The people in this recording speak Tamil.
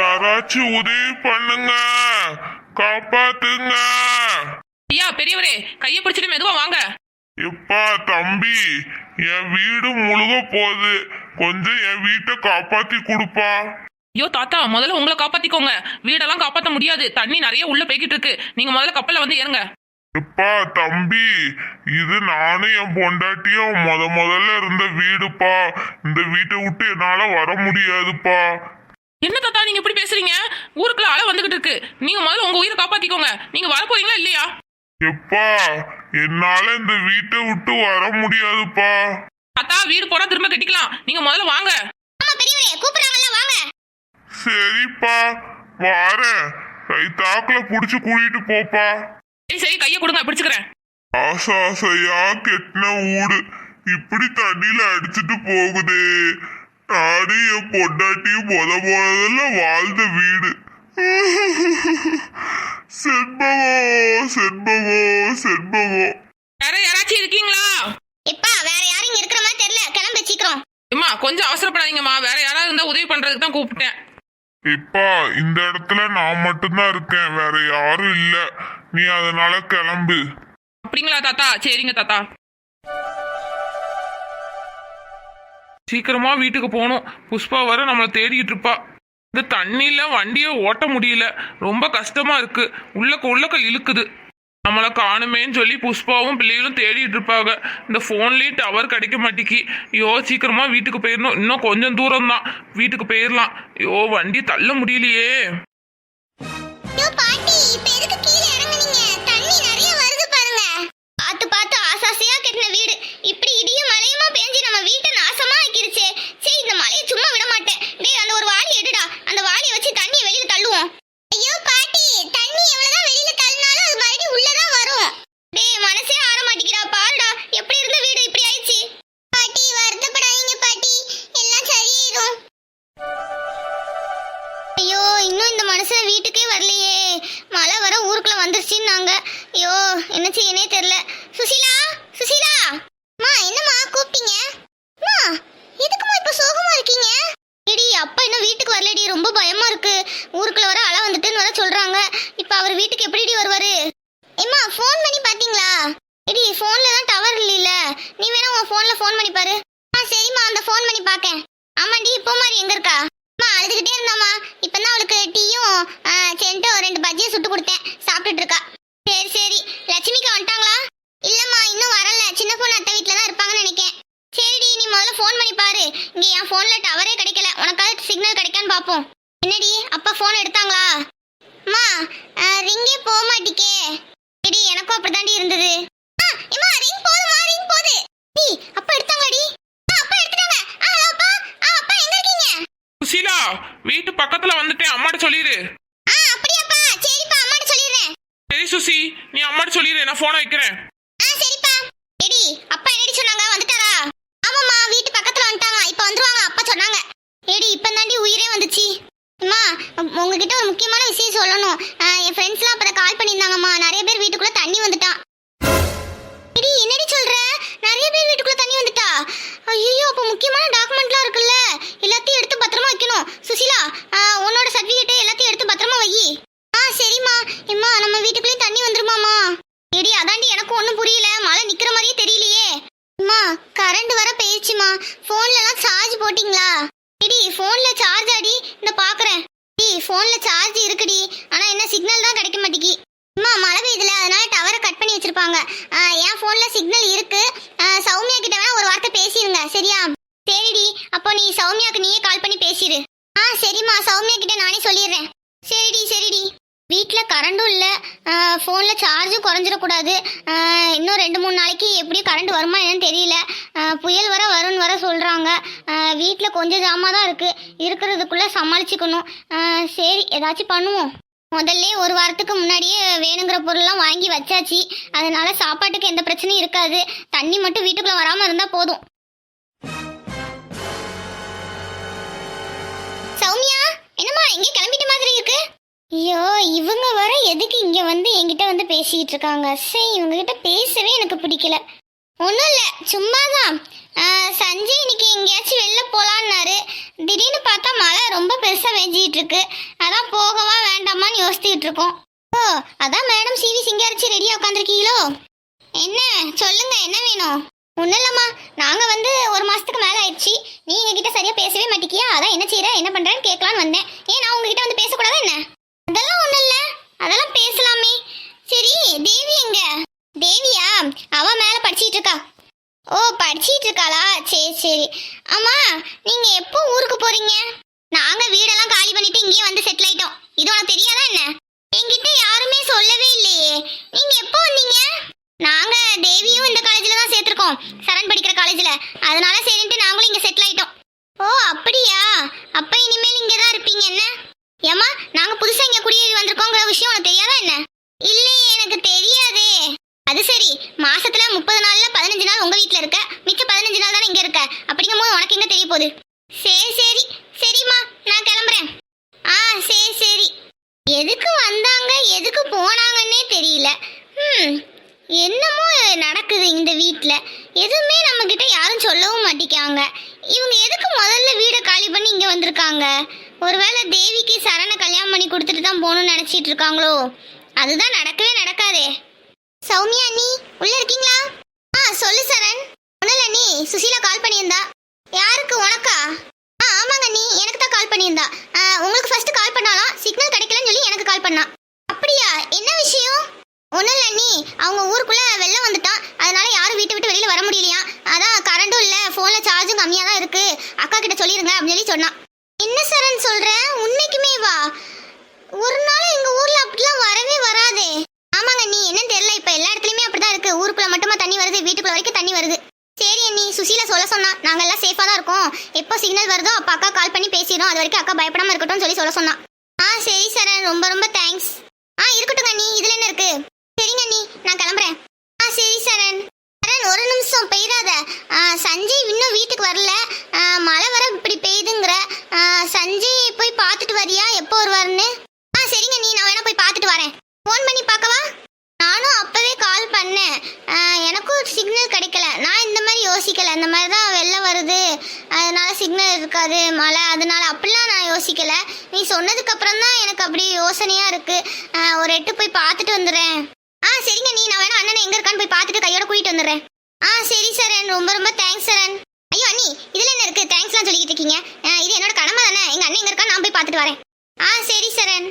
யாராச்சும் உதவி பண்ணுங்க. காப்பாத்துங்க. ஐயா பெரியவரே கையை பிடிச்சிட்டு மெதுவா வாங்க. எப்பா தம்பி என் வீடு முழுக போகுது. கொஞ்சம் என் வீட்டை காப்பாத்தி கொடுப்பா. ஐயோ தாத்தா முதல்ல உங்களை காப்பாத்திக்கோங்க. வீடெல்லாம் காப்பாத்த முடியாது. தண்ணி நிறைய உள்ள போய்கிட்டு இருக்கு. நீங்க முதல்ல கப்பல்ல வந்து ஏறுங்க. எப்பா தம்பி இது நானும் என் பொண்டாட்டியும் முத முதல்ல இருந்த வீடுப்பா. இந்த வீட்டை விட்டு என்னால வர முடியாதுப்பா. என்ன தாத்தா நீங்க இப்படி பேசுறீங்க? ஊருக்குள்ள அலை வந்துகிட்டு இருக்கு. நீங்க முதல்ல உங்க உயிரை காப்பாத்திக்கோங்க. நீங்க வர போறீங்களா இல்லையா? எப்பா என்னால இந்த வீட்டை விட்டு வர முடியாதுப்பா. தாத்தா வீடு போனா திரும்ப கட்டிக்கலாம். நீங்க முதல்ல வாங்க. ஆமா பெரியவரே கூப்பிடுறாங்கல்ல வாங்க. சரிப்பா வாரேன். கை தாக்குல புடிச்சு கூட்டிட்டு போப்பா. சரி சரி கையை கொடுங்க பிடிச்சுக்கிறேன். ஆசை ஆசையா கெட்டின ஊடு. இப்படி தண்ணியில அடிச்சிட்டு போகுதே. நானும் என் பொண்டாட்டியும் முத முதல்ல வாழ்ந்த வீடு. செண்பகம் செண்பகம் செண்பகம் வேற யாராச்சும் இருக்கீங்களா? எப்பா வேற யாரும் இங்க இருக்கிற மாதிரி தெரியல. கிளம்பு சீக்கிரம். அம்மா கொஞ்சம் அவசரப்படாதீங்கம்மா. வேற யாராவது இருந்தா உதவி பண்றதுக்கு தான் கூப்பிட்டேன். இப்பா இந்த இடத்துல நான் மட்டும்தான் இருக்கேன். வேற யாரும் இல்ல. நீ அதனால கிளம்பு. அப்படிங்களா தாத்தா? சரிங்க தாத்தா. சீக்கிரமா வீட்டுக்கு போகணும். புஷ்பா வர நம்மளை தேடிட்டு இருப்பா. இந்த தண்ணியில வண்டியை ஓட்ட முடியல. ரொம்ப கஷ்டமா இருக்கு. உள்ளக்க உள்ளக்க இழுக்குது. நம்மளை காணுமேன்னு சொல்லி புஷ்பாவும் பிள்ளைகளும் தேடிட்டு இருப்பாங்க. இந்த ஃபோன்லேயும் டவர் கிடைக்க மாட்டேக்கி ஐயோ சீக்கிரமா வீட்டுக்கு போயிடணும். இன்னும் கொஞ்சம் தூரம் தான் வீட்டுக்கு போயிடலாம். ஐயோ வண்டி தள்ள முடியலையே. ஊருக்குள்ள ஐயோ என்ன செய்யனே தெரியல. சுசிலா சுசிலா. அம்மா என்னம்மா கூப்பிட்டீங்க? அம்மா எதுக்குமா இப்போ சோகமா இருக்கீங்க? எடி அப்பா இன்னும் வீட்டுக்கு வரலடி. ரொம்ப பயமா இருக்கு. ஊருக்குள்ள வர அலை வந்துட்டுன்னு வர சொல்றாங்க. இப்போ அவர் வீட்டுக்கு எப்படிடி வருவாரு? ஏம்மா ஃபோன் பண்ணி பாத்தீங்களா? எடி ஃபோன்ல தான் டவர் இல்லைல்ல. நீ வேணா உன் ஃபோன்ல ஃபோன் பண்ணி பாரு. ஆ சரிம்மா அந்த ஃபோன் பண்ணி பார்க்கேன் ஆமாண்டி இப்போ மாதிரி எங்க இருக்கா? அழுதுகிட்டே இருந்தாமா இப்போ தான் அவளுக்கு டீயும் சென்ட்டு ஒரு ரெண்டு பஜ்ஜியும் சுட்டு கொடுத்தேன். சாப்பிட்டுட்டு இருக்கா. சரி சரி. லட்சுமிக்கு வந்துட்டாங்களா? இல்லைம்மா இன்னும் வரல. சின்ன பொண்ணு அத்தை வீட்டில் தான் இருப்பாங்கன்னு நினைக்கேன். சரிடி நீ முதல்ல ஃபோன் பண்ணி பாரு. இங்கே என் ஃபோனில் டவரே கிடைக்கல. உனக்காவது சிக்னல் கிடைக்கான்னு பார்ப்போம் என்னடி அப்பா ஃபோன் எடுத்தாங்களா? அம்மா ரிங்கே போக மாட்டிக்கே. சரி எனக்கும் அப்படிதாண்டி இருந்தது. ஆ, ரிங் போதுமா ரிங் போது. போகுது. டி, அப்பா எடுத்தாங்களாடி? ஆ, அப்பா எடுத்துட்டாங்க. ஆ, ஹலோ அப்பா. ஆ, அப்பா எங்க இருக்கீங்க? சுசீலா வீட்டு பக்கத்துல வந்துட்டேன் அம்மாட்ட சொல்லிடு ஆ, அப்படியாப்பா? சரிப்பா, அம்மாட்ட சொல்லிடுறேன். சரி சுசி நீ அம்மாட்ட சொல்லிடு நான் போனை வைக்கிறேன் ஆ, சரிப்பா. எடி, அப்பா என்னடி சொன்னாங்க? வந்துட்டாரா? கரண்ட் வர போயிடுச்சுமா. ஃபோன்லலாம் சார்ஜ் போட்டிங்களா? டி ஃபோனில் சார்ஜ் அடி இந்த பார்க்குறேன் டி ஃபோனில் சார்ஜ் இருக்குடி. ஆனால் என்ன சிக்னல் தான் கிடைக்க மாட்டேங்கி. அம்மா மழை பெய்யுதுல அதனால டவரை கட் பண்ணி வச்சிருப்பாங்க. என் ஃபோனில் சிக்னல் இருக்கு. சௌமியா கிட்ட வேணா ஒரு வார்த்தை பேசிடுங்க சரியா? சரிடி அப்போ நீ சௌமியாக்கு நீயே கால் பண்ணி பேசிடு ஆ சரிம்மா சௌமியா கிட்ட நானே சொல்லிடுறேன். சரிடி சரிடி. வீட்டில் கரண்டும் இல்லை. ஃபோனில் சார்ஜும் குறைஞ்சிடக்கூடாது. இன்னும் ரெண்டு மூணு நாளைக்கு எப்படியும் கரண்ட் வருமா என்னன்னு தெரியல. புயல் வர வரும்னு வர சொல்கிறாங்க வீட்டில் கொஞ்சம் ஜாமான் தான் இருக்குது இருக்கிறதுக்குள்ளே சமாளிச்சுக்கணும். சரி ஏதாச்சும் பண்ணுவோம். முதல்ல ஒரு வாரத்துக்கு முன்னாடியே வேணுங்கிற பொருள்லாம் வாங்கி வச்சாச்சு. அதனால சாப்பாட்டுக்கு எந்த பிரச்சனையும் இருக்காது. தண்ணி மட்டும் வீட்டுக்குள்ளே வராமல் இருந்தால் போதும். சௌமியா என்னம்மா எங்கே கிளம்பிட்ட மாதிரி இருக்கு. ஐயோ இவங்க வர எதுக்கு இங்கே வந்து என்கிட்ட வந்து பேசிக்கிட்டு இருக்காங்க. சரி இவங்ககிட்ட பேசவே எனக்கு பிடிக்கல. ஒன்றும் இல்லை சும்மா தான் சஞ்சய் இன்னைக்கு எங்கேயாச்சும் வெளில போகலான்னாரு திடீர்னு பார்த்தா மழை ரொம்ப பெருசாக வெஞ்சிட்டு இருக்கு. அதான் போகவா வேண்டாமான்னு யோசிச்சுட்டு இருக்கோம். ஓ அதான் மேடம் சிவி சிங்காரிச்சு ரெடியாக உட்காந்துருக்கீங்களோ என்ன சொல்லுங்க என்ன வேணும்? ஒன்றும் இல்லைம்மா நாங்கள் வந்து ஒரு மாதத்துக்கு மேலே ஆயிடுச்சு. நீ எங்ககிட்ட சரியாக பேசவே மாட்டேங்கியா அதான் என்ன செய்கிற என்ன பண்ணுறேன்னு கேட்கலான்னு வந்தேன். ஏன் நான் உங்ககிட்ட வந்து பேசக்கூடாதா என்ன? அதெல்லாம் ஒன்றும் இல்லை அதெல்லாம் பேசலாமே. சரி தேவி எங்க? தேவியா அவ மேலே படிச்சிட்டு இருக்கா. ஓ படிச்சிட்டு இருக்காளா? சரி சரி. அம்மா நீங்க எப்போ ஊருக்கு போறீங்க? நாங்க வீடெல்லாம் காலி பண்ணிட்டு இங்கேயே வந்து செட்டில் ஆயிட்டோம். இது உனக்கு தெரியாதா என்ன? என்கிட்ட யாருமே சொல்லவே இல்லையே. நீங்க எப்போ வந்தீங்க? நாங்க தேவியும் இந்த காலேஜ்ல தான் சேர்த்திருக்கோம். சரண் படிக்கிற காலேஜ்ல அதனால சரி நாங்களும் இங்க செட்டில் ஆயிட்டோம் ஓ அப்படியா அப்ப இனிமேல் இங்க தான் இருப்பீங்க என்ன ஏமா நாங்க புதுசா இங்க குடியேறி வந்திருக்கோங்கிற விஷயம் உனக்கு தெரியாதா என்ன இல்லையே எனக்கு தெரியாதே அது சரி மாசத்துல முப்பது நாள்ல பதினஞ்சு நாள் உங்க வீட்ல இருக்க? மிச்ச பதினஞ்சு நாள் தானே இங்க இருக்க? அப்படிங்கும்போது உனக்கு எங்க தெரிய போகுது? சரி சரி. சரிம்மா நான் கிளம்புறேன். ஆ சரி சரி. எதுக்கு வந்தாங்க? எதுக்கு போனாங்கன்னே தெரியல. ம் என்னமோ நடக்குது இந்த வீட்டில் எதுவுமே நம்ம கிட்ட யாரும் சொல்லவும் மாட்டேங்காங்க இவங்க எதுக்கு முதல்ல வீடை காலி பண்ணி இங்கே வந்திருக்காங்க? ஒருவேளை தேவிக்கு சரணை கல்யாணம் பண்ணி கொடுத்துட்டு தான் போகணும்னு நினச்சிட்டு இருக்காங்களோ? அதுதான் நடக்கவே நடக்காதே. சௌமியா நீ? உள்ள இருக்கீங்களா ஆ சொல்லு சரண். ஒன்றும் நீ சுசீலா கால் பண்ணியிருந்தா. யாருக்கு உனக்கா? ஆ ஆமாங்க நீ எனக்கு தான் கால் பண்ணியிருந்தா. உங்களுக்கு ஃபர்ஸ்ட் கால் பண்ணாலாம் சிக்னல் கிடைக்கலன்னு சொல்லி எனக்கு கால் பண்ணா. அப்படியா? என்ன விஷயம்? ஒன்றும் இல்லை நீ அவங்க ஊருக்குள்ளே வெள்ளம் வந்துட்டான். அதனால யாரும் வீட்டை விட்டு வெளியில் வர முடியலையா? அதான் கரண்டும் இல்லை ஃபோனில் சார்ஜும் கம்மியாக தான் இருக்குது அக்கா கிட்ட சொல்லிடுங்க அப்படின்னு சொல்லி சொன்னான். என்ன சரண் சொல்கிறேன் உண்மைக்குமே வா. ஒரு நாள் எங்கள் ஊரில் அப்படிலாம் வரவே வராதே. ஆமாங்க நீ என்னன்னு தெரியல. இப்போ எல்லா இடத்துலையுமே அப்படிதான் இருக்கு ஊருக்குள்ள மட்டுமா தண்ணி வருது வீட்டுக்குள்ள வரைக்கும் தண்ணி வருது சரி அண்ணி சுசீலா சொல்ல சேஃபாக எல்லாம் தான் இருக்கோம். எப்போ சிக்னல் வருதோ அப்போ அக்கா கால் பண்ணி பேசிடும் அது வரைக்கும் அக்கா பயப்படாம இருக்கட்டும் சொல்லி சொல்ல சொன்னான். ஆ சரி சரண் ரொம்ப ரொம்ப தேங்க்ஸ் ஆ இருக்கட்டும் அண்ணி. இதில் என்ன இருக்கு? சரிங்க அண்ணி. நான் கிளம்புறேன். ஆ சரி சரண். சரண் ஒரு நிமிஷம் பெய்யாத ஆ, சஞ்சய் இன்னும் வீட்டுக்கு வரல. மழை வர இப்படி பெய்யுதுங்கிற. சஞ்சய் போய் பார்த்துட்டு வரியா? எப்போ வருவாருன்னு? ஆ சரிங்க நீ நான் வேணா போய் பார்த்துட்டு வரேன். ஃபோன் பண்ணி பார்க்கவா? நானும் அப்போ பண்ணேன் எனக்கும் சிக்னல் கிடைக்கல. நான் இந்த மாதிரி யோசிக்கல. இந்த மாதிரி தான் வெள்ளம் வருது. அதனால சிக்னல் இருக்காது மழை. அதனால அப்படிலாம் நான் யோசிக்கல. நீ சொன்னதுக்கப்புறம் தான் எனக்கு அப்படி யோசனையா இருக்கு. ஒரு எட்டு போய் பார்த்துட்டு வந்துடுறேன். ஆ சரிங்க நீ நான் வேணா அண்ணனை எங்க இருக்கான்னு போய் பார்த்துட்டு கையோட கூட்டிட்டு வந்துடுறேன். ஆ சரி சரண் ரொம்ப ரொம்ப தேங்க்ஸ் சரண் ஐயோ அண்ணி இதுல என்ன இருக்கு? தேங்க்ஸ்லாம் சொல்லிக்கிட்டு இருக்கீங்க. இது என்னோட கடமை தானே. எங்க அண்ணன் எங்க இருக்கான்னு நான் போய் பார்த்துட்டு வரேன். ஆ சரி சரண்